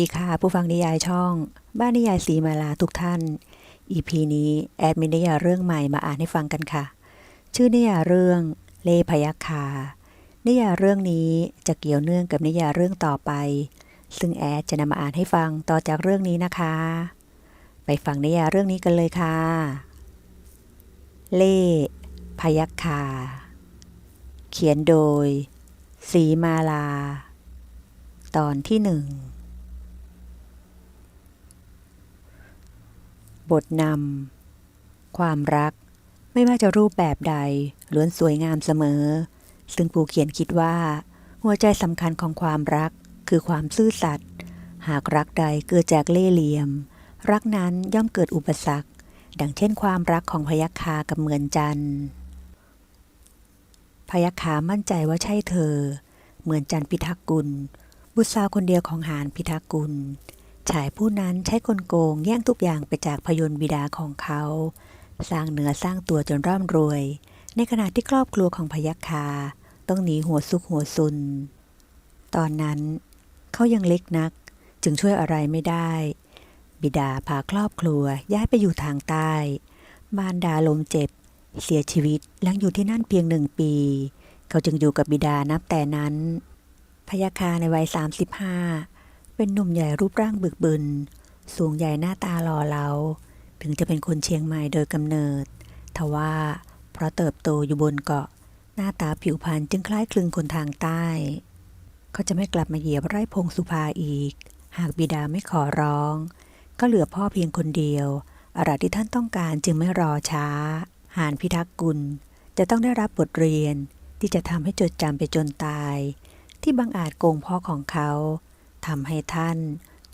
ดีค่ะ ผู้ฟังนิยายช่อง บ้านนิยายสีมาลาทุกท่าน EP นี้แอดมินนิยายเรื่องใหม่มาอ่านให้ฟังกันค่ะ ชื่อนิยายเรื่องเลพยัคานิยายเรื่องนี้จะเกี่ยวเนื่องกับนิยายเรื่องต่อไป ซึ่งแอดจะนำมาอ่านให้ฟังต่อจากเรื่องนี้นะคะ ไปฟังนิยายเรื่องนี้กันเลยค่ะ เล่พยัคาเขียนโดย สีมาลา ตอนที่หนึ่ง บทนำความรัก ไม่ว่าจะรูปแบบใดล้วนสวยงามเสมอ ซึ่งผู้เขียนคิดว่า หัวใจสำคัญของความรักคือความซื่อสัตย์ หากรักใดเกิดจากเล่ห์เหลี่ยม รักนั้นย่อมเกิดอุปสรรค ดังเช่นความรักของพยัคฆากับเหมือนจันทร์พยัคฆามั่นใจว่าใช่เธอ เหมือนจันพิทักษ์กุล บุตรสาวคนเดียวของหานพิทักษ์กุล ชายผู้นั้นใช้กลโกงแย่งทุกอย่างไปจากพยนต์บิดาของเขา สร้างเนื้อสร้างตัวจนร่ำรวย ในขณะที่ครอบครัวของพยัคฆาต้องหนีหัวซุกหัวซุน ตอนนั้นเขายังเล็กนัก จึงช่วยอะไรไม่ได้ บิดาพาครอบครัวย้ายไปอยู่ทางใต้มารดาลมเจ็บ เสียชีวิตหลังอยู่ที่นั่นเพียงหนึ่งปี เขาจึงอยู่กับบิดานับแต่นั้นพยัคาในวัย 35 เป็นหนุ่มใหญ่รูปร่างบึกบึน สูงใหญ่หน้าตาหล่อเหลา ถึงจะเป็นคนเชียงใหม่โดยกำเนิด ทว่าเพราะเติบโตอยู่บนเกาะ หน้าตาผิวพรรณจึงคล้ายคลึงคนทางใต้ เขาจะไม่กลับมาเหยียบไร่พงสุภาอีก หากบิดาไม่ขอร้อง ก็เหลือพ่อเพียงคนเดียว อะไรที่ท่านต้องการจึงไม่รอช้า หานพิทักษ์กุลจะต้องได้รับบทเรียนที่จะทำให้จดจำไปจนตาย ที่บังอาจโกงพ่อของเขา ทำให้ท่าน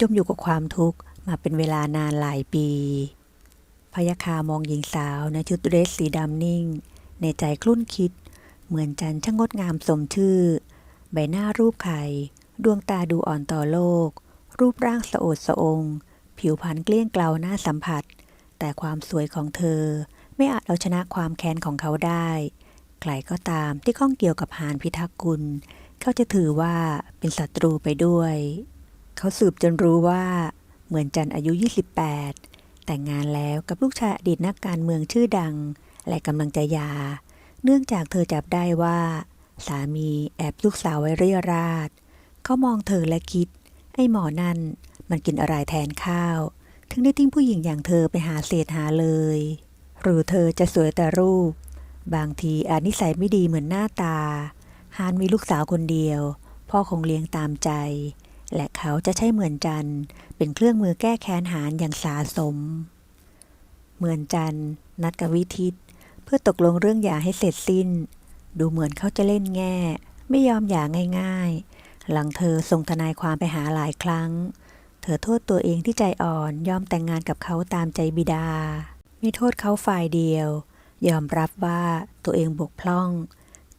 จมอยู่กับความทุกข์มาเป็นเวลานานหลายปีพยาคามองหญิงสาวในชุดเดรสสีดำนิ่ง ในใจคลุ่นคิด เหมือนจันทร์ช่างงดงามสมชื่อ ใบหน้ารูปไข่ ดวงตาดูอ่อนต่อโลก รูปร่างสะโอดสะอง ผิวพรรณเกลี้ยงเกลาหน้าสัมผัส แต่ความสวยของเธอไม่อาจเอาชนะความแค้นของเขาได้ ใครก็ตามที่ข้องเกี่ยวกับหานพิทักษ์กุล เขาจะถือว่าเป็นศัตรูไปด้วย เขาสืบจนรู้ว่าเหมือนจันอายุ 28 แต่งงานแล้วกับลูกชายอดีตนักการเมืองชื่อดัง และกำลังจะยา เนื่องจากเธอจับได้ว่า สามีแอบลูกสาวไว้เรียราดเขามองเธอและคิด ไอ้หมอนั่นมันกินอะไรแทนข้าว ถึงได้ทิ้งผู้หญิงอย่างเธอไปหาเศษหาเลย หรือเธอจะสวยแต่รูป บางทีอาจนิสัยไม่ดีเหมือนหน้าตา ฮานมีลูกสาวคนเดียว พ่อคงเลี้ยงตามใจ และเขาจะใช้เหมือนจันเป็นเครื่องมือแก้แค้นหานอย่างสาสม เหมือนจันนัดกับวิทิต เพื่อตกลงเรื่องหย่าให้เสร็จสิ้น ดูเหมือนเขาจะเล่นแง่ ไม่ยอมหย่าง่าย ๆ หลังเธอส่งทนายความไปหาหลายครั้ง เธอโทษตัวเองที่ใจอ่อนยอมแต่งงานกับเขาตามใจบิดา ไม่โทษเขาฝ่ายเดียว ยอมรับว่าตัวเองบกพร่อง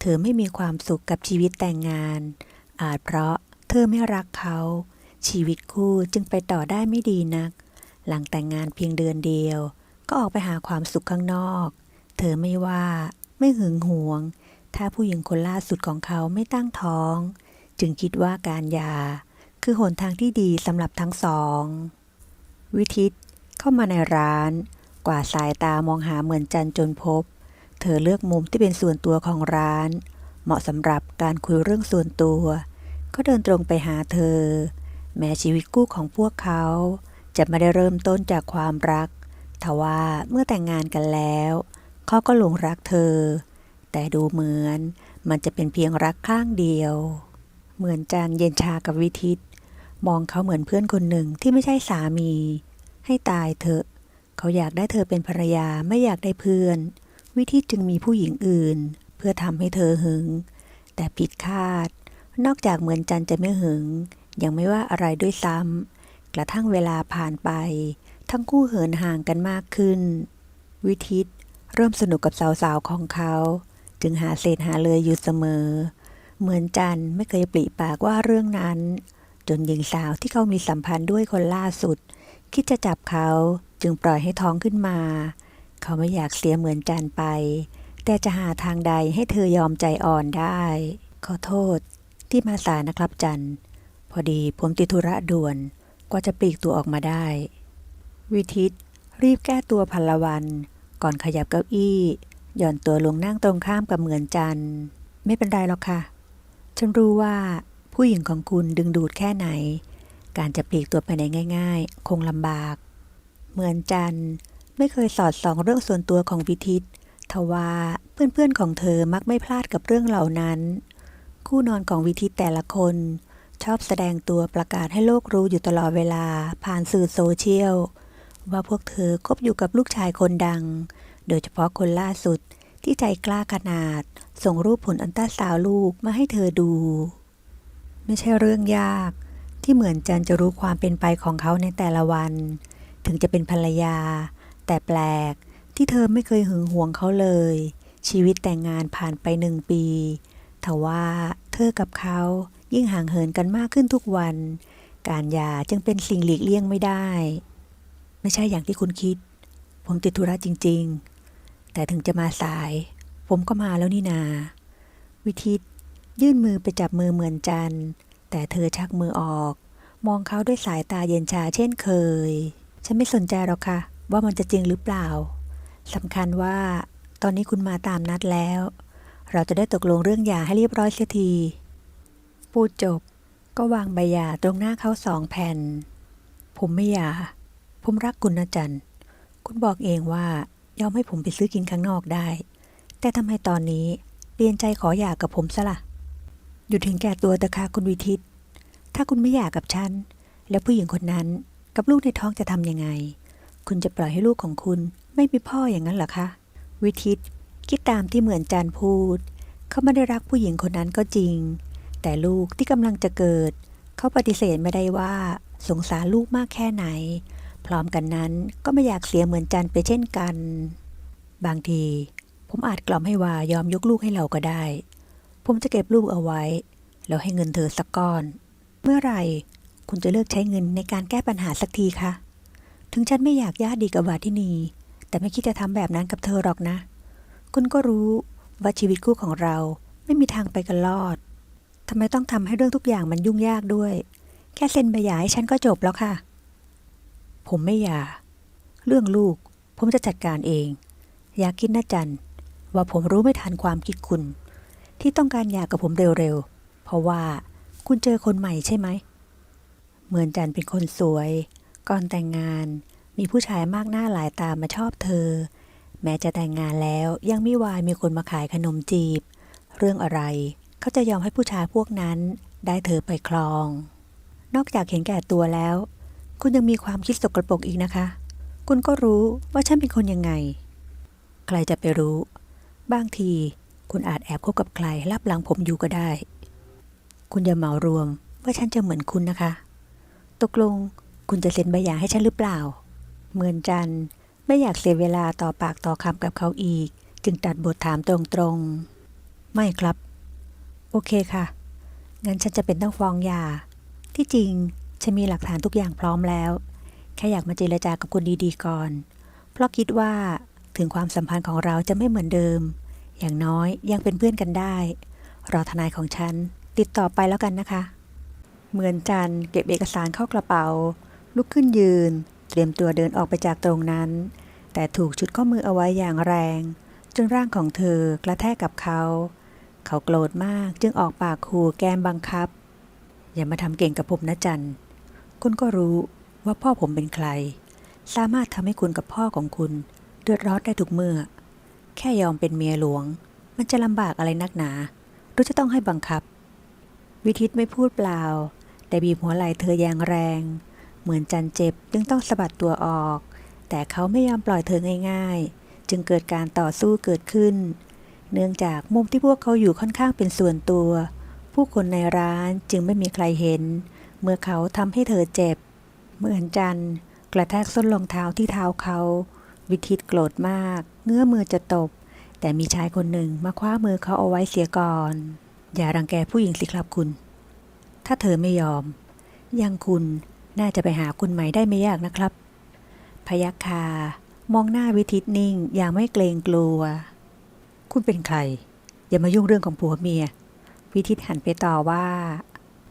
ธอไม่มีความสุขกับชีวิตแต่งงาน อาจเพราะเธอไม่รักเขา ชีวิตคู่จึงไปต่อได้ไม่ดีนัก หลังแต่งงานเพียงเดือนเดียว ก็ออกไปหาความสุขข้างนอก เธอไม่ว่าไม่หึงหวง ถ้าผู้หญิงคนล่าสุดของเขาไม่ตั้งท้อง จึงคิดว่าการยา คือหนทางที่ดีสำหรับทั้งสอง วิทิตเข้ามาในร้าน กว่าดสายตามองหาเหมือนจันจนพบ เธอเลือกมุมที่เป็นส่วนตัวของร้าน เหมาะสำหรับการคุยเรื่องส่วนตัว ก็เดินตรงไปหาเธอ แม้ชีวิตคู่ของพวกเขา จะไม่ได้เริ่มต้นจากความรักทว่าเมื่อแต่งงานกันแล้ว เขาก็หลงรักเธอ แต่ดูเหมือนมันจะเป็นเพียงรักข้างเดียว เหมือนจันเย็นชากับวิทิต มองเขาเหมือนเพื่อนคนหนึ่งที่ไม่ใช่สามี ให้ตายเถอะ เขาอยากได้เธอเป็นภรรยาไม่อยากได้เพื่อน วิทิตจึงมีผู้หญิงอื่น เพื่อทำให้เธอหึง แต่ผิดคาด นอกจากเหมือนจันจะไม่หึง ยังไม่ว่าอะไรด้วยซ้ำกระทั่งเวลาผ่านไป ทั้งคู่เหินห่างกันมากขึ้น วิทิตเริ่มสนุกกับสาวๆของเขา จึงหาเศษหาเลยอยู่เสมอ เหมือนจันไม่เคยปริปากว่าเรื่องนั้น จนหญิงสาวที่เขามีสัมพันธ์ด้วยคนล่าสุด คิดจะจับเขาจึงปล่อยให้ท้องขึ้นมา เขาไม่อยากเสียเหมือนจันไป แต่จะหาทางใดให้เธอยอมใจอ่อนได้ ขอโทษที่มาสายนะครับจันพอดีผมติดธุระด่วนกว่าจะปลีกตัวออกมาได้ วิทิตรีบแก้ตัวพันละวัน ก่อนขยับเก้าอี้หย่อนตัวลงนั่งตรงข้ามกับเหมือนจันไม่เป็นไรหรอกค่ะ ฉันรู้ว่าผู้หญิงของคุณดึงดูดแค่ไหน การจะปลีกตัวไปไหนง่าย ๆ คงลำบาก เหมือนจันทร์ ไม่เคยสอดส่องเรื่องส่วนตัวของวิทิตทว่าเพื่อนๆของเธอมักไม่พลาดกับเรื่องเหล่านั้น คู่นอนของวิทิตแต่ละคน ชอบแสดงตัวประกาศให้โลกรู้อยู่ตลอดเวลาผ่านสื่อโซเชียล ว่าพวกเธอคบอยู่กับลูกชายคนดัง โดยเฉพาะคนล่าสุดที่ใจกล้าขนาด ส่งรูปผลอันต้าสาวลูกมาให้เธอดู ไม่ใช่เรื่องยากที่เหมือนจันจะรู้ความเป็นไปของเขาในแต่ละวัน ถึงจะเป็นภรรยา แต่แปลกที่เธอไม่เคยหึงหวงเขาเลย ชีวิตแต่งงานผ่านไปหนึ่งปีทว่าเธอกับเขายิ่งห่างเหินกันมากขึ้นทุกวัน การหย่าจึงเป็นสิ่งหลีกเลี่ยงไม่ได้ ไม่ใช่อย่างที่คุณคิด ผมติดธุระจริง ๆ แต่ถึงจะมาสาย ผมก็มาแล้วนี่นา วิทิตยื่นมือไปจับมือเหมือนจันแต่เธอชักมือออก มองเขาด้วยสายตาเย็นชาเช่นเคย ฉันไม่สนใจหรอกค่ะ ว่ามันจะจริงหรือเปล่าสำคัญว่า ตอนนี้คุณมาตามนัดแล้ว เราจะได้ตกลงเรื่องหย่าให้เรียบร้อยเสียทีพูดจบ ก็วางใบหย่าตรงหน้าเขาสองแผ่น ผมไม่หย่า ผมรักคุณนะจันคุณบอกเองว่ายอมให้ผมไปซื้อกินข้างนอกได้ แต่ทำไมตอนนี้เปลี่ยนใจขอหย่ากับผมซะละ่ะ อยู่ถึงแก่ตัวต่ค่ะคุณวิทิต ถ้าคุณไม่หย่ากับฉัน แล้วผู้หญิงคนนั้นกับลูกในท้องจะทำยังไง คุณจะปล่อยให้ลูกของคุณ ไม่มีพ่ออย่างนั้นหรอคะ วิทิตคิดตามที่เหมือนจันพูด เขาไม่ได้รักผู้หญิงคนนั้นก็จริง แต่ลูกที่กำลังจะเกิด เขาปฏิเสธไม่ได้ว่า สงสารลูกมากแค่ไหน พร้อมกันนั้นก็ไม่อยากเสียเหมือนจันไปเช่นกัน บางที ผมอาจกล่อมให้วายอมยกลูกให้เราก็ได้ ผมจะเก็บลูกเอาไว้ แล้วให้เงินเธอสักก้อน เมื่อไหร่คุณจะเลิกใช้เงินในการแก้ปัญหาสักทีคะ ถึงฉันไม่อยากญาติดีกับวาทินี แต่ไม่คิดจะทำแบบนั้นกับเธอหรอกนะ คุณก็รู้ว่าชีวิตคู่ของเราไม่มีทางไปกันรอดทำไมต้องทำให้เรื่องทุกอย่างมันยุ่งยากด้วย แค่เซ็นใบหย่าให้ฉันก็จบแล้วค่ะ ผมไม่หย่า เรื่องลูก ผมจะจัดการเอง อย่าคิดนะจันว่าผมรู้ไม่ทันความคิดคุณ ที่ต้องการหย่ากับผมเร็วๆ เพราะว่าคุณเจอคนใหม่ใช่ไหม เหมือนจันเป็นคนสวย ก่อนแต่งงานมีผู้ชายมากหน้าหลายตามาชอบเธอ แม้จะแต่งงานแล้วยังไม่วายมีคนมาขายขนมจีบ เรื่องอะไร เขาจะยอมให้ผู้ชายพวกนั้นได้เธอไปครอง นอกจากเห็นแก่ตัวแล้ว คุณยังมีความคิดสกรปรกอีกนะคะ คุณก็รู้ว่าฉันเป็นคนยังไง ใครจะไปรู้ บางที คุณอาจแอบคบกับใครลับหลังผมอยู่ก็ได้ คุณอย่าเหมารวมว่าฉันจะเหมือนคุณนะคะ ตกลง คุณจะเซ็นใบหย่าให้ฉันหรือเปล่าเหมือนจันไม่อยากเสียเวลาต่อปากต่อคำกับเขาอีก จึงตัดบทถามตรงๆ ไม่ครับ โอเคค่ะ งั้นฉันจะเป็นต้องฟ้องหย่า ที่จริง ฉันมีหลักฐานทุกอย่างพร้อมแล้ว แค่อยากมาเจรจากับคุณดีๆก่อน เพราะคิดว่าถึงความสัมพันธ์ของเราจะไม่เหมือนเดิม อย่างน้อยยังเป็นเพื่อนกันได้ รอทนายของฉัน ติดต่อไปแล้วกันนะคะ เหมือนจันเก็บเอกสารเข้ากระเป๋า ลุกขึ้นยืน เตรียมตัวเดินออกไปจากตรงนั้น แต่ถูกชุดข้อมือเอาไว้อย่างแรง จนร่างของเธอกระแทกกับเขา เขาโกรธมากจึงออกปากขู่แกมบังคับ อย่ามาทำเก่งกับผมนะจันคุณก็รู้ว่าพ่อผมเป็นใคร สามารถทำให้คุณกับพ่อของคุณเดือดร้อนได้ทุกเมื่อ แค่ยอมเป็นเมียหลวง มันจะลำบากอะไรนักหนาหรือจะต้องให้บังคับ วิทิตไม่พูดเปล่า แต่บีบหัวไหล่เธออย่างแรง เหมือนจันเจ็บจึงต้องสะบัดตัวออก แต่เขาไม่ยอมปล่อยเธอง่าย ๆ จึงเกิดการต่อสู้เกิดขึ้น เนื่องจากมุมที่พวกเขาอยู่ค่อนข้างเป็นส่วนตัว ผู้คนในร้านจึงไม่มีใครเห็น เมื่อเขาทำให้เธอเจ็บ เหมือนจันกระแทกส้นรองเท้าที่เท้าเขา วิทิตโกรธมาก เงื้อมือจะตบ แต่มีชายคนหนึ่งมาคว้ามือเขาเอาไว้เสียก่อน อย่ารังแกผู้หญิงสิครับคุณ ถ้าเธอไม่ยอม ยังคุณ น่าจะไปหาคุณใหม่ได้ไม่ยากนะครับ พยัคฆามองหน้าวิทิตนิ่งอย่างไม่เกรงกลัว คุณเป็นใคร อย่ามายุ่งเรื่องของผัวเมีย วิทิตหันไปต่อว่า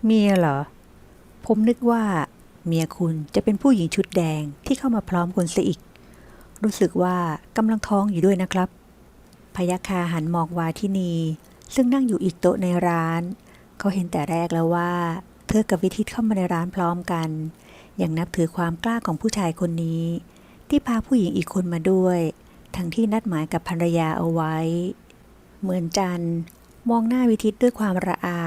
เมียเหรอ ผมนึกว่า เมียคุณจะเป็นผู้หญิงชุดแดงที่เข้ามาพร้อมคนเสียอีก รู้สึกว่ากำลังท้องอยู่ด้วยนะครับ พยัคฆาหันมองวาทินีซึ่งนั่งอยู่อีกโต๊ะในร้าน เขาเห็นแต่แรกแล้วว่า เธอกับวิทิตเข้ามาในร้านพร้อมกัน อยังนับถือความกล้าของผู้ชายคนนี้ ที่พาผู้หญิงอีกคนมาด้วย ทั้งที่นัดหมายกับภรรยาเอาไว้ เหมือนจันมองหน้าวิทิตด้วยความระอา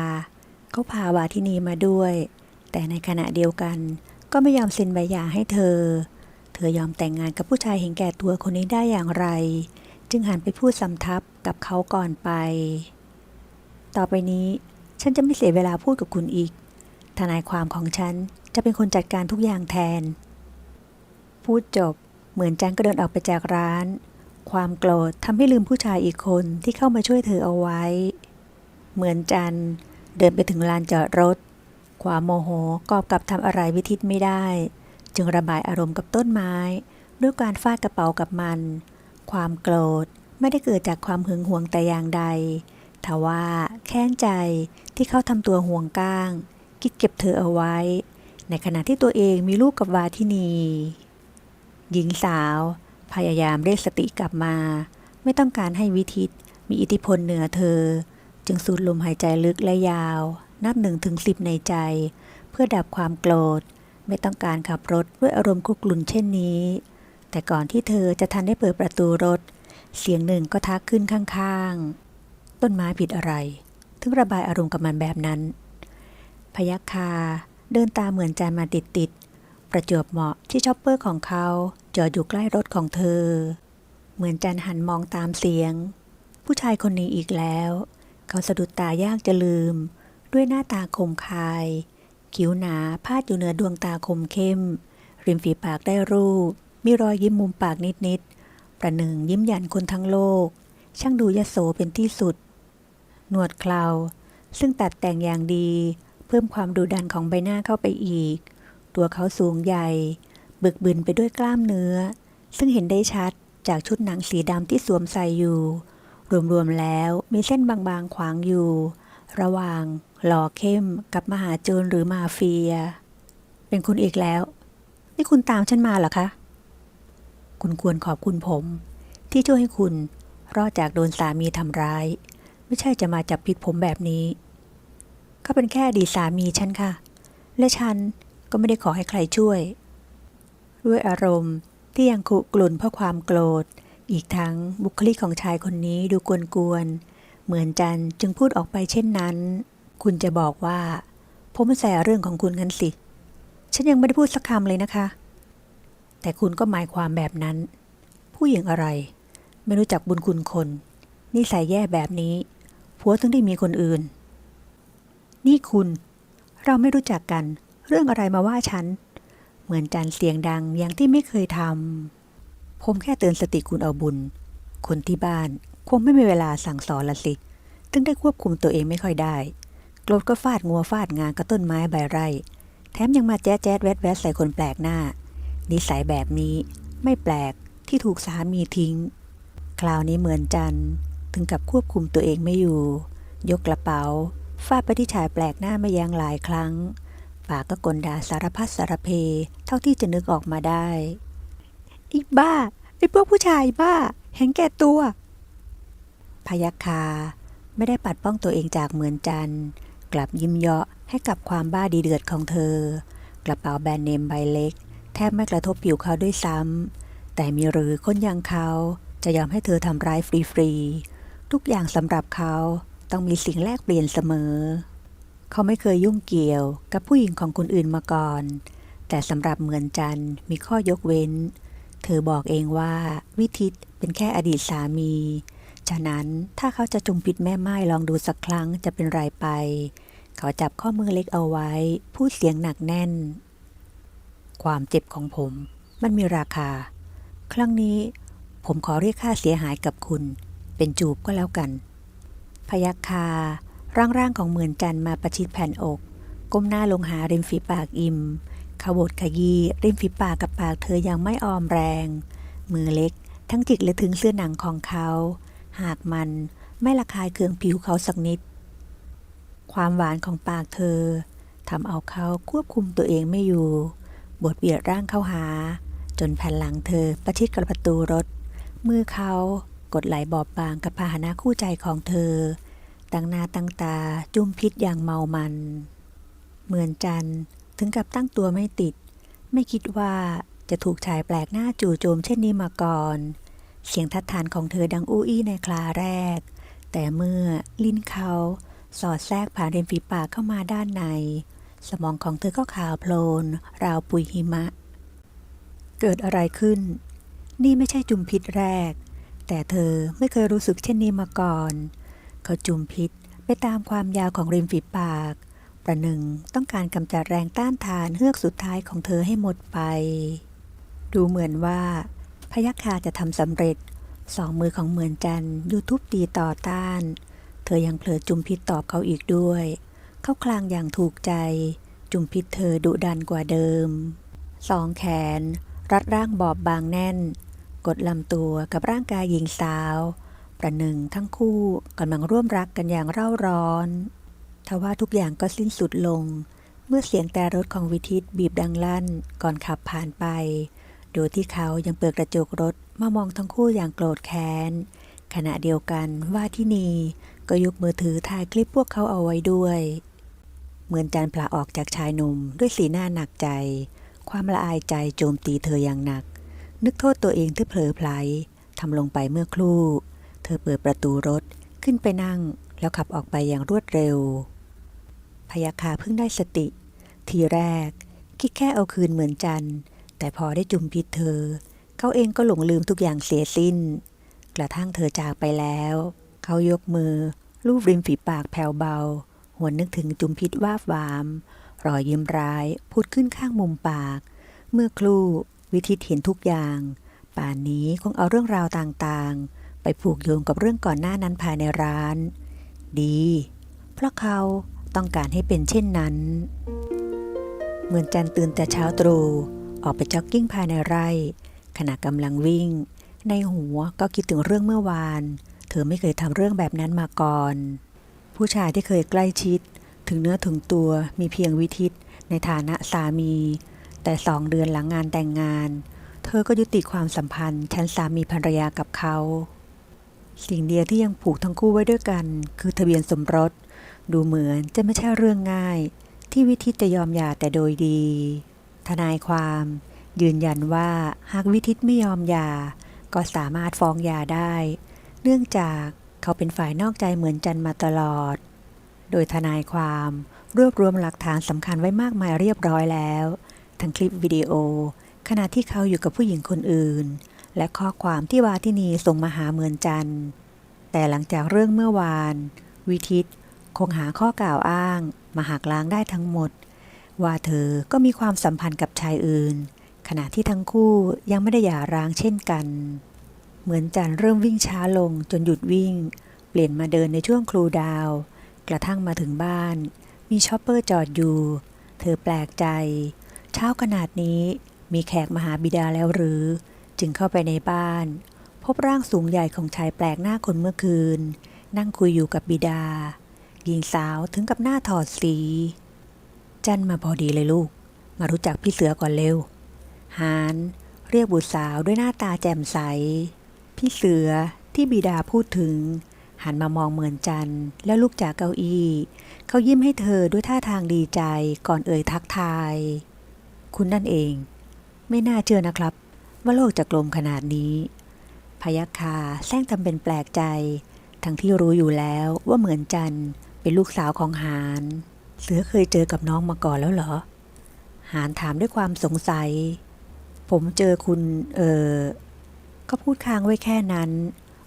เขาพาวาทินีมาด้วย แต่ในขณะเดียวกัน ก็ไม่ยอมเซ็นใบหย่าให้เธอ เธอยอมแต่งงานกับผู้ชายเห็นแก่ตัวคนนี้ได้อย่างไร จึงหันไปพูดสำทับกับเขาก่อนไป ต่อไปนี้ฉันจะไม่เสียเวลาพูดกับคุณอีก ทนายความของฉันจะเป็นคนจัดการทุกอย่างแทน พูดจบเหมือนจันก็เดินออกไปจากร้าน ความโกรธทำให้ลืมผู้ชายอีกคนที่เข้ามาช่วยเธอเอาไว้ เหมือนจันเดินไปถึงลานจอดรถ ความโมโหกอบกับทำอะไรวิทิตไม่ได้ จึงระบายอารมณ์กับต้นไม้ ด้วยการฟาดกระเป๋ากับมัน ความโกรธไม่ได้เกิดจากความหึงหวงแต่อย่างใดทว่าแค้นใจที่เขาทำตัวห่วงก้าง คิดเก็บเธอเอาไว้ ในขณะที่ตัวเองมีลูกกับวาทินี หญิงสาว พยายามเรียกสติกลับมา ไม่ต้องการให้วิทิตมีอิทธิพลเหนือเธอ จึงสูดลมหายใจลึกและยาว นับหนึ่งถึงสิบในใจ เพื่อดับความโกรธ ไม่ต้องการขับรถด้วยอารมณ์คุกรุ่นเช่นนี้ แต่ก่อนที่เธอจะทันได้เปิดประตูรถ เสียงหนึ่งก็ทักขึ้นข้างๆ ต้นไม้ผิดอะไร ถึงระบายอารมณ์กับมันแบบนั้น พยัคา เดินตาเหมือนจานมาติดๆประจวบเหมาะที่ช็อปเปอร์ของเขาจอดอยู่ใกล้รถของเธอ เหมือนจันหันมองตามเสียง ผู้ชายคนนี้อีกแล้ว เขาสะดุดตายากจะลืม ด้วยหน้าตาคมคาย คิ้วหนาพาดอยู่เหนือดวงตาคมเข้ม ริมฝีปากได้รูป มีรอยยิ้มมุมปากนิดๆ ประหนึ่งยิ้มหยันคนทั้งโลก ช่างดูยโสเป็นที่สุด หนวดเคราซึ่งตัดแต่งอย่างดี เพิ่มความดุดันของใบหน้าเข้าไปอีก ตัวเขาสูงใหญ่บึกบึนไปด้วยกล้ามเนื้อ ซึ่งเห็นได้ชัดจากชุดหนังสีดำที่สวมใส่อยู่ รวมๆแล้วมีเส้นบางๆขวางอยู่ ระหว่างหล่อเข้มกับมหาโจรหรือมาเฟีย เป็นคุณอีกแล้ว นี่คุณตามฉันมาเหรอคะ คุณควรขอบคุณผม ที่ช่วยให้คุณรอดจากโดนสามีทำร้าย ไม่ใช่จะมาจับผิดผมแบบนี้ เขาเป็นแค่อดีตสามีฉันค่ะ และฉันก็ไม่ได้ขอให้ใครช่วย ด้วยอารมณ์ที่ยังคุกรุ่นเพราะความโกรธ อีกทั้งบุคลิกของชายคนนี้ดูกวนๆ เหมือนจันจึงพูดออกไปเช่นนั้น คุณจะบอกว่า ผมไม่ใส่เรื่องของคุณกันสิ ฉันยังไม่ได้พูดสักคำเลยนะคะ แต่คุณก็หมายความแบบนั้น ผู้หญิงอะไร ไม่รู้จักบุญคุณคนนิสัยแย่แบบนี้ผัวถึงได้มีคนอื่น นี่คุณ เราไม่รู้จักกัน เรื่องอะไรมาว่าฉัน เหมือนจันเสียงดังอย่างที่ไม่เคยทำ ผมแค่เตือนสติคุณเอาบุญ คนที่บ้านคงไม่มีเวลาสั่งสอนละสิ ถึงได้ควบคุมตัวเองไม่ค่อยได้ โกรธก็ฟาดงัวฟาดงานกับต้นไม้ใบไร่ แถมยังมาแจ๊ดแจ๊ดแวดแวดใส่คนแปลกหน้า นิสัยแบบนี้ไม่แปลกที่ถูกสามีทิ้ง คราวนี้เหมือนจันถึงกับควบคุมตัวเองไม่อยู่ ยกกระเป๋า ฟาดไปที่ชายแปลกหน้าไม่ยั้งหลายครั้ง ปากก็กลด่าสารพัดสารเพ เท่าที่จะนึกออกมาได้อีบ้าไอ้พวกผู้ชายบ้า เห็นแก่ตัว พยัคฆาไม่ได้ปัดป้องตัวเองจากเหมือนจันกลับยิ้มเยาะให้กับความบ้าดีเดือดของเธอ กระเป๋าแบรนด์เนมใบเล็ก แทบไม่กระทบผิวเขาด้วยซ้ำแต่มีหรือคนอย่างเขาจะยอมให้เธอทำร้ายฟรีๆทุกอย่างสำหรับเขา ต้องมีสิ่งแลกเปลี่ยนเสมอ เขาไม่เคยยุ่งเกี่ยวกับผู้หญิงของคนอื่นมาก่อน แต่สำหรับเหมือนจันมีข้อยกเว้น เธอบอกเองว่าวิทิตเป็นแค่อดีตสามี ฉะนั้นถ้าเขาจะจุมพิษแม่ไม้ลองดูสักครั้งจะเป็นไรไป เขาจับข้อมือเล็กเอาไว้ พูดเสียงหนักแน่น ความเจ็บของผม มันมีราคา ครั้งนี้ผมขอเรียกค่าเสียหายกับคุณ เป็นจูบก็แล้วกัน พยัคฆาร่างๆของเหมือนจันมาประชิดแผ่นอก ก้มหน้าลงหาริมฝีปากอิมขบดขยี้ริมฝีปากกับปากเธอยังไม่ออมแรง มือเล็ก ทั้งจิกและถึงเสื้อหนังของเขา หากมันไม่ระคายเคืองผิวเขาสักนิด ความหวานของปากเธอทำเอาเขาควบคุมตัวเองไม่อยู่บดเบียดร่างเข้าหา จนแผ่นหลังเธอประชิดกับประตูรถ มือเขา กดไหลบอบบางกับพาหนะคู่ใจของเธอ ตั้งนาตั้งตาจุ้มพิษอย่างเมามัน เหมือนจันถึงกับตั้งตัวไม่ติด ไม่คิดว่าจะถูกชายแปลกหน้าจู่โจมเช่นนี้มาก่อน เสียงทัดทานของเธอดังอู้อี้ในคลาแรก แต่เมื่อลิ้นเขาสอดแทรกผ่านริมฝีปากเข้ามาด้านใน สมองของเธอก็ขาวโพลน ราวปุยหิมะ เกิดอะไรขึ้น นี่ไม่ใช่จุมพิษแรก แต่เธอไม่เคยรู้สึกเช่นนี้มาก่อน เขาจุมพิษไปตามความยาวของริมฝีปาก ประหนึ่งต้องการกำจัดแรงต้านทานเฮือกสุดท้ายของเธอให้หมดไป ดูเหมือนว่า พยัคฆาจะทำสำเร็จ สองมือของเหมือนจันยูทุบตีต่อต้าน เธอยังเผลอจุมพิษตอบเขาอีกด้วย เข้าคลางอย่างถูกใจ จุมพิษเธอดุดันกว่าเดิม สองแขน รัดร่างบอบบางแน่น กดลำตัวกับร่างกายหญิงสาว ประหนึ่งทั้งคู่กำลังร่วมรักกันอย่างเร่าร้อนทว่าทุกอย่างก็สิ้นสุดลง เมื่อเสียงแต่รถของวิทิตบีบดังลั่นก่อนขับผ่านไป โดยที่เขายังเปิดกระจกรถมามองทั้งคู่อย่างโกรธแค้น ขณะเดียวกันว่าที่นีก็ยกมือถือถ่ายคลิปพวกเขาเอาไว้ด้วย เหมือนจานปลาออกจากชายหนุ่มด้วยสีหน้าหนักใจ ความละอายใจโจมตีเธออย่างหนัก นึกโทษตัวเองที่เผลอไพลทำลงไปเมื่อครู่ เธอเปิดประตูรถขึ้นไปนั่ง แล้วขับออกไปอย่างรวดเร็ว พยาคาเพิ่งได้สติ ทีแรก คิดแค่เอาคืนเหมือนจันแต่พอได้จุมพิษเธอ เขาเองก็หลงลืมทุกอย่างเสียสิ้น กระทั่งเธอจากไปแล้ว เขายกมือ ลูบริมฝีปากแผ่วเบาหวนนึกถึงจุมพิษวาบวาม รอยยิ้มร้ายพูดขึ้นข้างมุมปาก เมื่อครู่ วิทิตเห็นทุกอย่าง ป่านนี้คงเอาเรื่องราวต่างๆ ไปผูกโยงกับเรื่องก่อนหน้านั้นภายในร้าน ดี เพราะเขาต้องการให้เป็นเช่นนั้น เหมือนจันตื่นแต่เช้าตรู่ออกไปจ็อกกิ้งภายในไร่ ขณะกำลังวิ่ง ในหัวก็คิดถึงเรื่องเมื่อวาน เธอไม่เคยทำเรื่องแบบนั้นมาก่อน ผู้ชายที่เคยใกล้ชิด ถึงเนื้อถึงตัวมีเพียงวิทิตในฐานะสามี แต่สองเดือนหลังงานแต่งงาน เธอก็ยุติความสัมพันธ์ชั้นสามีภรรยากับเขา สิ่งเดียวที่ยังผูกทั้งคู่ไว้ด้วยกัน คือทะเบียนสมรส ดูเหมือนจะไม่ใช่เรื่องง่าย ที่วิทิตจะยอมหย่าแต่โดยดี ทนายความ ยืนยันว่าหากวิทิตไม่ยอมหย่าก็สามารถฟ้องหย่าได้ เนื่องจากเขาเป็นฝ่ายนอกใจเหมือนจันมาตลอด โดยทนายความรวบรวมหลักฐานสำคัญไว้มากมายเรียบร้อยแล้ว ทั้งคลิปวิดีโอ ขณะที่เขาอยู่กับผู้หญิงคนอื่น และข้อความที่วาทินีส่งมาหาเหมือนจันแต่หลังจากเรื่องเมื่อวาน วิทิตคงหาข้อกล่าวอ้าง มาหักล้างได้ทั้งหมด ว่าเธอก็มีความสัมพันธ์กับชายอื่น ขณะที่ทั้งคู่ยังไม่ได้หย่าร้างเช่นกัน เหมือนจันเริ่มวิ่งช้าลงจนหยุดวิ่ง เปลี่ยนมาเดินในช่วงครูดาว กระทั่งมาถึงบ้าน มีชอปเปอร์จอดอยู่ เธอแปลกใจ เช้าขนาดนี้มีแขกมาหาบิดาแล้วหรือ จึงเข้าไปในบ้าน พบร่างสูงใหญ่ของชายแปลกหน้าคนเมื่อคืน นั่งคุยอยู่กับบิดา หญิงสาวถึงกับหน้าถอดสี จันมาพอดีเลยลูก มารู้จักพี่เสือก่อนเร็ว หานเรียกบุตรสาวด้วยหน้าตาแจ่มใส พี่เสือที่บิดาพูดถึง หันมามองเหมือนจันแล้วลุกจากเก้าอี้ เขายิ้มให้เธอด้วยท่าทางดีใจก่อนเอ่ยทักทาย คุณนั่นเอง ไม่น่าเชื่อนะครับ ว่าโลกจะกลมขนาดนี้ พยัคฆาแซงทำเป็นแปลกใจ ทั้งที่รู้อยู่แล้วว่าเหมือนจันเป็นลูกสาวของหาน เสือเคยเจอกับน้องมาก่อนแล้วเหรอ หานถามด้วยความสงสัย ผมเจอคุณ เออก็พูดค้างไว้แค่นั้น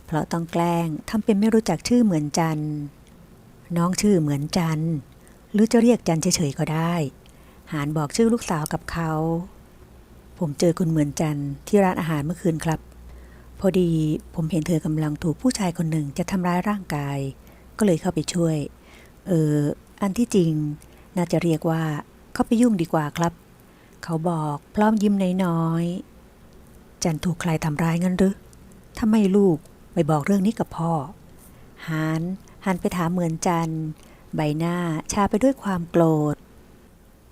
เพราะต้องแกล้งทำเป็นไม่รู้จักชื่อเหมือนจันน้องชื่อเหมือนจันหรือจะเรียกจันเฉยๆก็ได้ หานบอกชื่อลูกสาวกับเขา ผมเจอคุณเหมือนจันที่ร้านอาหารเมื่อคืนครับ พอดีผมเห็นเธอกำลังถูกผู้ชายคนหนึ่งจะทำร้ายร่างกาย ก็เลยเข้าไปช่วย เออ อันที่จริง น่าจะเรียกว่าเข้าไปยุ่งดีกว่าครับ เขาบอกพร้อมยิ้มน้อยๆจันถูกใครทำร้ายงั้นหรือถ้าไม่ลูกไปบอกเรื่องนี้กับพ่อหานหันไปถามเหมือนจันใบหน้าชาไปด้วยความโกรธ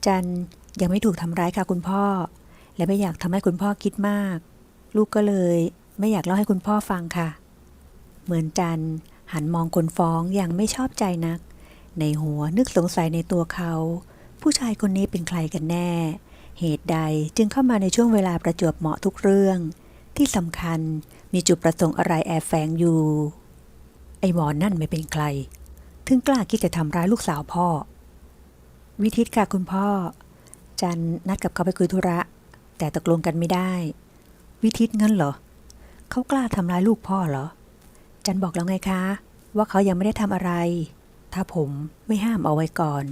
จันยังไม่ถูกทำร้ายค่ะคุณพ่อ และไม่อยากทำให้คุณพ่อคิดมาก ลูกก็เลยไม่อยากเล่าให้คุณพ่อฟังค่ะ เหมือนจันหันมองคนฟ้องอย่างไม่ชอบใจนัก ในหัวนึกสงสัยในตัวเขา ผู้ชายคนนี้เป็นใครกันแน่ เหตุใดจึงเข้ามาในช่วงเวลาประจวบเหมาะทุกเรื่อง ที่สำคัญมีจุดประสงค์อะไรแอบแฝงอยู่ ไอ้หมอนั่นไม่เป็นใคร ถึงกล้าคิดจะทำร้ายลูกสาวพ่อ วิทิตค่ะคุณพ่อ จันนัดกับเขาไปคุยธุระ แต่ตกลงกันไม่ได้ วิทิตงั้นเหรอเขากล้าทำร้ายลูกพ่อเหรอ จันบอกแล้วไงคะ ว่าเขายังไม่ได้ทำอะไร ถ้าผมไม่ห้ามเอาไว้ก่อน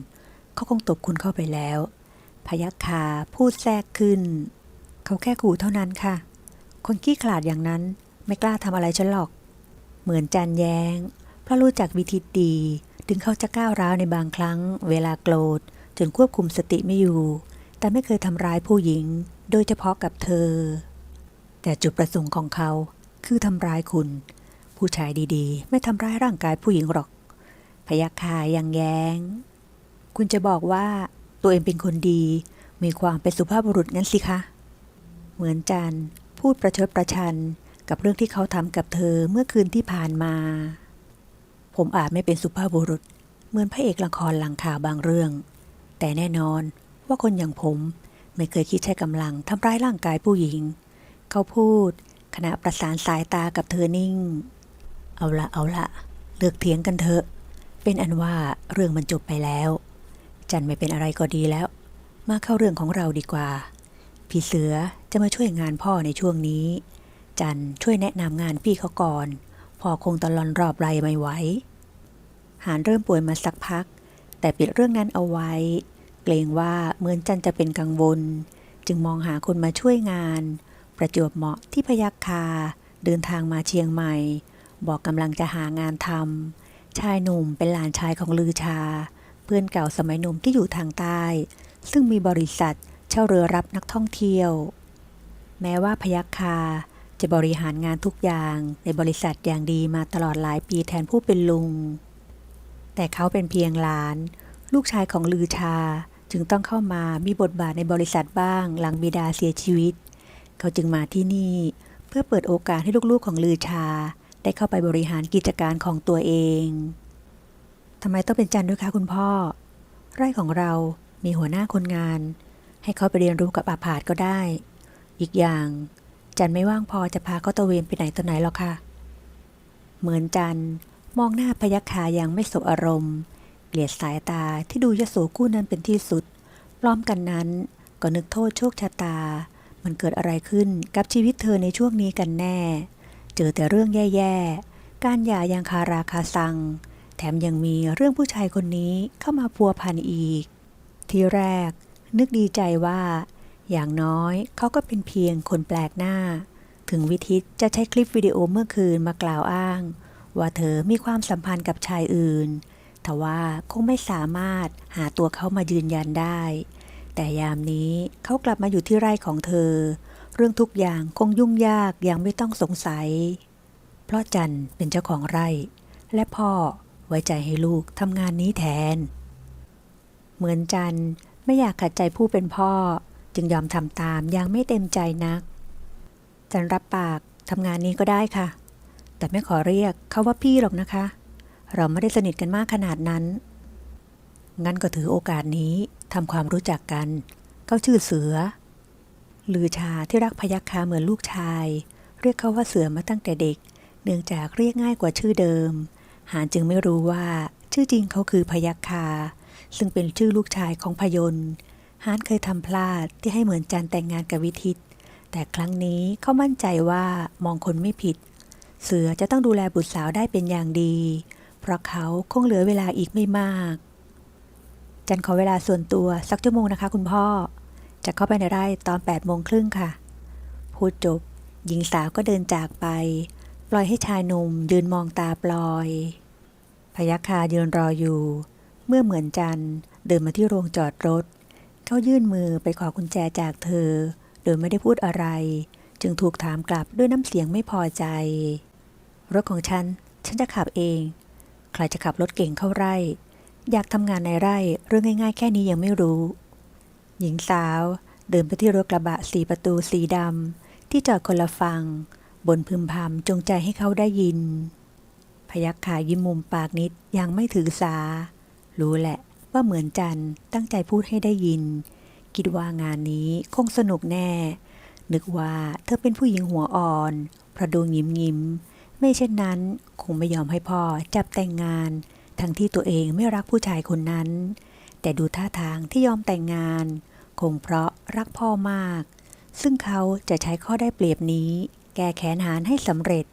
เขาคงตบคุณเข้าไปแล้ว พยัคาพูดแทรกขึ้น เขาแค่ขู่เท่านั้นค่ะ คนขี้ขลาดอย่างนั้นไม่กล้าทำอะไรฉันหรอก เหมือนจันแยง้ง เพราะรู้จักวิธีดี ถึงเขาจะก้าวร้าวในบางครั้ง เวลาโกรธ จนควบคุมสติไม่อยู่ แต่ไม่เคยทำร้ายผู้หญิง โดยเฉพาะกับเธอ แต่จุดประสงค์ของเขาคือทำร้ายคุณ ผู้ชายดีๆ ไม่ทำร้ายร่างกายผู้หญิงหรอก พยัคายังแย้ง คุณจะบอกว่าตัวเองเป็นคนดี มีความเป็นสุภาพบุรุษงั้นสิคะ เหมือนจันพูดประชดประชันกับเรื่องที่เขาทำกับเธอเมื่อคืนที่ผ่านมา ผมอาจไม่เป็นสุภาพบุรุษ เหมือนพระเอกละครหลังข่าวบางเรื่อง แต่แน่นอนว่าคนอย่างผมไม่เคยคิดใช้กำลังทำร้ายร่างกายผู้หญิง เขาพูด ขณะประสานสายตากับเธอนิ่ง เอาละเอาละเลิกเถียงกันเถอะ เป็นอันว่าเรื่องมันจบไปแล้ว จันไม่เป็นอะไรก็ดีแล้ว มาเข้าเรื่องของเราดีกว่า พี่เสือจะมาช่วยงานพ่อในช่วงนี้ จันช่วยแนะนำงานพี่เขาก่อน พ่อคงตะลอนรอบไรไม่ไหวหานเริ่มป่วยมาสักพัก แต่ปิดเรื่องนั้นเอาไว้ เกรงว่าเหมือนจันจะเป็นกังวล จึงมองหาคนมาช่วยงาน ประจวบเหมาะที่พยัคฆาเดินทางมาเชียงใหม่ บอกกำลังจะหางานทำชายหนุ่มเป็นหลานชายของลือชา เพื่อนเก่าสมัยหนุ่มที่อยู่ทางใต้ ซึ่งมีบริษัทเช่าเรือรับนักท่องเที่ยว แม้ว่าพยัคฆาจะบริหารงานทุกอย่างในบริษัทอย่างดีมาตลอดหลายปีแทนผู้เป็นลุง แต่เขาเป็นเพียงหลาน ลูกชายของลือชาจึงต้องเข้ามามีบทบาทในบริษัทบ้าง หลังบิดาเสียชีวิต เขาจึงมาที่นี่ เพื่อเปิดโอกาสให้ลูกๆของลือชา ได้เข้าไปบริหารกิจการของตัวเองทำไมต้องเป็นจันด้วยคะคุณพ่อ ไร่ของเรามีหัวหน้าคนงาน ให้เขาไปเรียนรู้กับอาผาดก็ได้ อีกอย่าง จันไม่ว่างพอจะพาเขาตะเวนไปไหนต่อไหนหรอกค่ะ เหมือนจัน มองหน้าพยัคฆาอย่างไม่สบอารมณ์ เกลียดสายตาที่ดูยโสกู้นั้นเป็นที่สุด พร้อมกันนั้นก็นึกโทษโชคชะตา มันเกิดอะไรขึ้นกับชีวิตเธอในช่วงนี้กันแน่ เจอแต่เรื่องแย่ๆ การหย่ายังคาราคาซัง แถมยังมีเรื่องผู้ชายคนนี้เข้ามาพัวพันอีก ทีแรก นึกดีใจว่า อย่างน้อยเขาก็เป็นเพียงคนแปลกหน้า ถึงวิทิตจะใช้คลิปวิดีโอเมื่อคืนมากล่าวอ้าง ว่าเธอมีความสัมพันธ์กับชายอื่น ทว่าคงไม่สามารถหาตัวเขามายืนยันได้ แต่ยามนี้เขากลับมาอยู่ที่ไร่ของเธอ เรื่องทุกอย่างคงยุ่งยากย่างไม่ต้องสงสัย เพราะจันเป็นเจ้าของไร่ และพ่อไว้ใจให้ลูกทำงานนี้แทน เหมือนจันไม่อยากขัดใจผู้เป็นพ่อ จึงยอมทำตามอย่างไม่เต็มใจนัก จันรับปากทำงานนี้ก็ได้ค่ะ แต่ไม่ขอเรียกเขาว่าพี่หรอกนะคะ เราไม่ได้สนิทกันมากขนาดนั้น งั้นก็ถือโอกาสนี้ทำความรู้จักกัน เขาชื่อเสือ ลือชาที่รักพยัคฆาเหมือนลูกชาย เรียกเขาว่าเสือมาตั้งแต่เด็ก เนื่องจากเรียกง่ายกว่าชื่อเดิม หานจึงไม่รู้ว่า ชื่อจริงเขาคือพยัคฆาซึ่งเป็นชื่อลูกชายของพยนต์ฮานเคยทำพลาดที่ให้เหมือนจันแต่งงานกับวิทิต แต่ครั้งนี้เขามั่นใจว่ามองคนไม่ผิด เสือจะต้องดูแลบุตรสาวได้เป็นอย่างดี เพราะเขาคงเหลือเวลาอีกไม่มาก จันขอเวลาส่วนตัวสักชั่วโมงนะคะ คุณพ่อ จะเข้าไปในไร่ตอน8ปดโมงครึ่งค่ะ พูดจบ หญิงสาวก็เดินจากไป ปล่อยให้ชายหนุ่มยืนมองตาปลอย พยัคฆายืนรออยู่ เมื่อเหมือนจันเดินมาที่โรงจอดรถ เขายื่นมือไปขอกุญแจจากเธอ โดยไม่ได้พูดอะไร จึงถูกถามกลับด้วยน้ำเสียงไม่พอใจ รถของฉัน ฉันจะขับเอง ใครจะขับรถเก่งเข้าไร่ อยากทำงานในไร่เรื่องง่าย ๆ แค่นี้ยังไม่รู้ หญิงสาวเดินไปที่รถกระบะสีประตูสีดำที่จอดคนละฝั่งบนพึมพำจงใจให้เขาได้ยิน พยักขายิ้มมุมปากนิดยังไม่ถือสา รู้แหละว่าเหมือนจันตั้งใจพูดให้ได้ยิน คิดว่างานนี้คงสนุกแน่ นึกว่าเธอเป็นผู้หญิงหัวอ่อนเพราะดูงิมงิม ไม่เช่นนั้น คงไม่ยอมให้พ่อจับแต่งงาน ทั้งที่ตัวเองไม่รักผู้ชายคนนั้น แต่ดูท่าทางที่ยอมแต่งงาน คงเพราะรักพ่อมาก ซึ่งเขาจะใช้ข้อได้เปรียบนี้ แก้แค้นหานให้สำเร็จ